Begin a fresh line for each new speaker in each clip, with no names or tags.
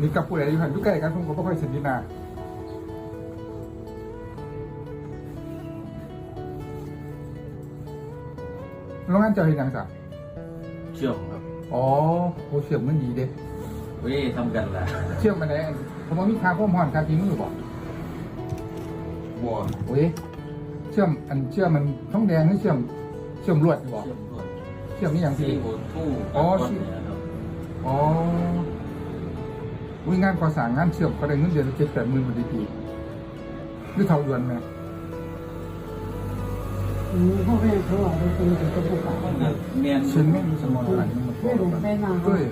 นี่กับผู้ใดอยู่หันอยู่ใกล้กันผมก็บ่ค่อยสนิทนะโรงงานเจ้าเห็นยังสัก
เชื่อมครับ
อ๋อโอเชื่อมมันดีเด้
เว้ยทำกันละ
เชื่อมมันได้ผมว่ามีค่าความร้อนค่าฝีมือบ่
บัว
โอ้ยเชื่อมอันเชื่อมมันท้องแดงหรือเชื่อมเชื่อมลวดอยู่บ่
เชื่อมด้วย
เชื่อมนี่อย่าง
ซี
พี่
โอทู
อ๋อ
ซีครับ
อ๋อ วิงานก่อสร้างงานเชื่อมก็ได้เงินเดือนเจ็ดแปดหมื่นบาทดีหรือเท่าเดือนไหม
อืมพ่อแม่เขาบอกว่าเป็นคนถึงจะปลูกอะ
มันเมียน
เช่นไม่มีสมองอะไรนี่มัน
ไม่รู้ไปมา
เอ้ย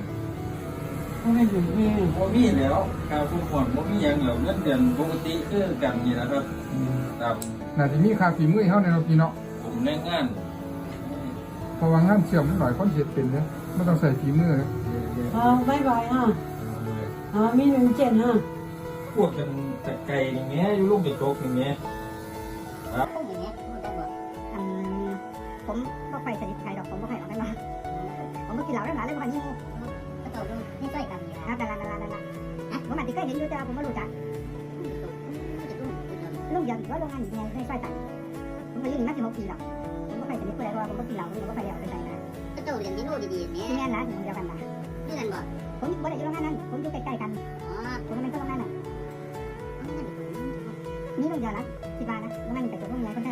พ่อแม่อยู่ที่
บ่มีแล้วการพูดผ่อนบ่มีหยังแล้วเงินเดือนปกติคือกันนี่นะครับ
อืม
ตาม
น่าจะมีค่าฝีมือให้เฮาในเราพี่เนาะ
ผมแรงงาน
เพราะว่างานเชื่อมมันหน่อยคนเฮ็ดเป็นเด้อไม่ต้องใส่ฝีมือ
อ่าบายบายฮะ อ่ามีหนึ่งเจ็ดฮะ
พวกกันแต่ไก่อย่างเงี้ยอยู่ลูกเด็กโตกอย่างเงี้ย
พูดอย่างเงี้ยพูดได้บอกอืมผมก็ไปสนิทใครดอกผมก็ไปออกกันมาผมก็กินเหล้าได้หลายเลยวันนี้ก็ต้องดูให้ใกล้กันนะครับแต่ละแต่ละแต่ละนะผมอาจจะเคยเห็นอยู่แต่ผมไม่รู้จักลุงยันก็โรงงานอยู่ในในซอยตันผมก็ยืนมาสิบหกปีแล้วผมก็ไปสนิทคนใดเพราะว่าผมก็กินเหล้าผมก็ไปเลี้ยวไปไหนนะ
ก็เจ้าเรียนที่โน่นดีๆเนี่ย
ที่นี่ร้านอยู่เดียวกันนะ
เพื่อนบอก
ผมไม่ได้อยู่โรงงานนั้น ผมอยู่ใกล้ๆกัน
อ๋อ
ผมก็เป็นคนโรงงานน่ะนี่ต้องยันละที่บ้านนะโรงงานแต่ตัวโรงงานคนไทย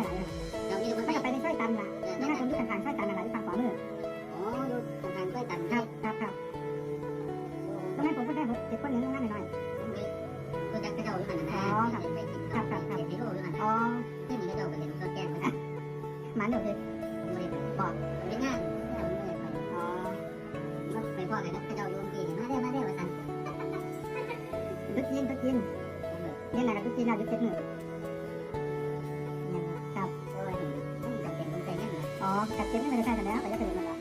ตุ๊
ก
ยิ
น
ตุ๊กยินเล่นอะทุกยินเราอยู่เจ็ดหนึ่งครับ
โอ้ยไม่จำเป็นต้องใจเงินนะ
อ๋อกับเจ็ดไม่ได้ใช่กันแล้วไปจะเป็นมันละ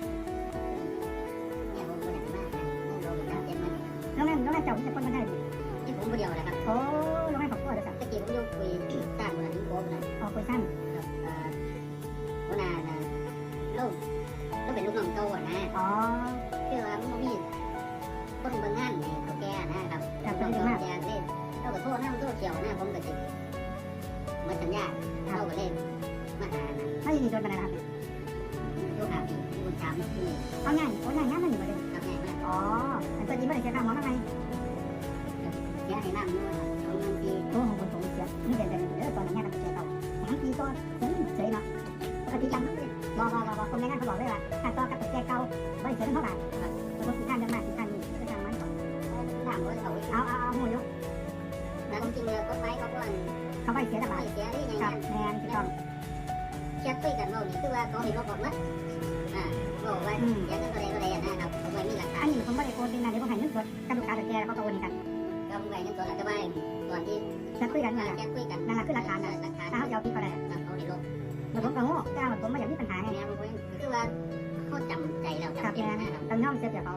เนี่ยผมก็อยากมากนะเราเป็นการเจ็บมัน
โรงแรมโรงแรมเจ้าจะคนคนไทย
ที่ผมคนเดียวนะครับ
โอ้โรงแรมของพ่อเดี๋ยวสั่ง
ตะกี้ผมโยกคุยสร้างคนนี้โค้งนะ
อ๋อคุยสั้น
กับหัวหน้าลูกก็เป็นลูกน้องโตนะ
อ๋อ
คือว่ามันมี คนเบิ่งงานนี่เขาแก่นะครับ
กับ
เรา
เรื่อง
แก่เล่นเราก็โทษนะโทษเกี่ยวนะผมก็สิมาสัญญาเราก็เล่นมาหานะ
ถ้าอย่างนี้โดนอะไรครับ
ลูกหาปีคุณสามที่
เอาง่ายโอ้ง่ายง่ายมันอยู่เลย
ทำไงมา
อ๋ออันตัวนี้ไม่ได้ใช้ข้าวหมอทำไม
แก่ให้นั่งนู่นเอางินที
โอ้ของคนผมเสียนี่เด่นเด่นเออตอนนี้ง่ายมันเสียต่อสามปีก็เฉยเฉยเนาะปกติยังรอรอรอรอคนแรงานเขาบอกเลยว่าถ้าต่อกับแกเก่าไม่เสียเท่าไหร่
ถามว่าเขา
เอาเอาเอาหูยก
แล้วจริงๆเลยก็ไปเขาก่อน
เขาไปเสียตลาด
เสียได้ยัง
กั
ไง
บแมนถูกต้อง
เช็คคุยกันว่านี่คือว่าเขาเห็นว่าผมมั้ยอ่าบอกว่าเสียเงินอะไรอะไรนะครับผมไม่มีหลักฐาน
อั
น
นี้ผมไม่ได้โอนเป็นนะเดี๋ยวผมให้เงินสดกับลูกค้าแต่แกเขาก็โอนกัน
ก็ผมไปเงินตัวหลักจะไปก่อนที่
จะคุยกันนั่นแหละ
แจ้งคุยกัน
นั่นแหละคือหลักฐานนะถ้าเขาจะเอาผิดก็ได้
เขาในโลก
มันผมก็โง่แต่ว่าผมไม่อยากมีปัญหาไง
คือว่าเขาจำใจเราจำ
แม
เป็น
นะ
ครับ
ต้องยอมเสียเปรียบเขา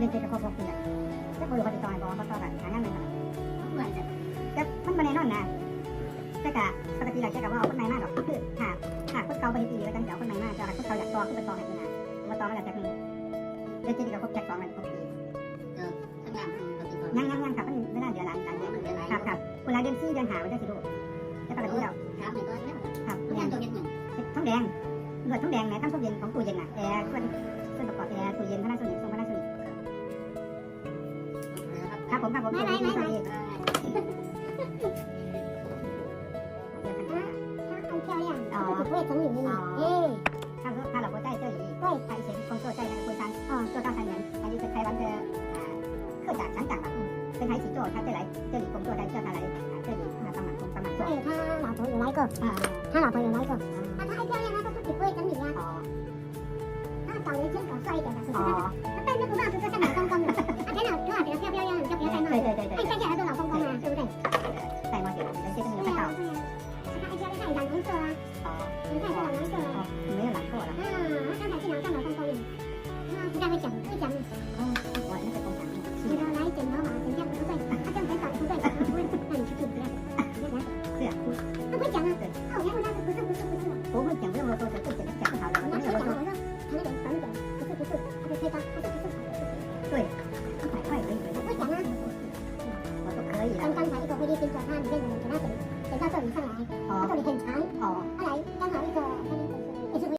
เรียน
เกี่ยว
กับคร
บ
ครัวเนี่ยจะ
คุยกับติดต่อให้บอกเขาต่อกันหางานใหม่
เหมือนจะ
ก็มันไม่แน่นอนนะแต่กะปกติอยากจะกับว่าเอาคนใหม่มากหรอกคือหากหากคนเก่าไปทีก็ต้องเดี๋ยวคนใหม่มากจะคนเก่าอยากต่อขึ้นไปต่อให้นะมาต่อแล้วอยากจะคือเดี๋ยวจะดีกับครบแจ็คสองเลยครบปี
ทั้งงานทั้งปฏิติ
ยังยังยังครับมันไม่น่าเดือดร้อนกัน
มันเป็นไร
ครับครับเวลาเดือนสี่เดือนหาไว้ได้สิลูกแล้วก็แบบนี้เรา
ถามไปก่อนแล้ว
ครับแด
ชาย
ง
ตัวเห็นหนึ่ง
ท้องแดงหนวดท้องแดงแหมทำตู้เย็นของตู้เย็นน่ะแอร์ส่วนส่วนประกอบแอร์ตู้เย็นพนาโซนิกงพนาโซนิกครั ผมครับผมไม่ไม่ไม่ไม่
เอาเที่ยวยังอ๋อเวททั้งหนึ่งนี่เออ
ถ้าถ้าเราหัวใจเจ้าหลีก็ไทยเสียงคนโซ่ใจในคนทางอ๋อตัวตั้งทางเหนืออายุเป็นไทยวันเจอเครื่องจักรชั้นจักรเป็นไทยสีโจ้ถ้าเจ้าไหลเจ้าหลีคงโจ้ได้เจ้าทางไหลเจ้าหลีมาประมาณประมาณ
เอ
โซ่
ถ้าหลับอยู่ไหนก็ถ้าหลับอยู่ไหนก็ถ้าไอ้เที่ยวยังนะก็ติดเวททั้งหนึ่งนะ
อ๋อ
ถ้าเก่าเลยเช่นเก่าใส่แต่สุด
อ๋อ
ท้ายเป็น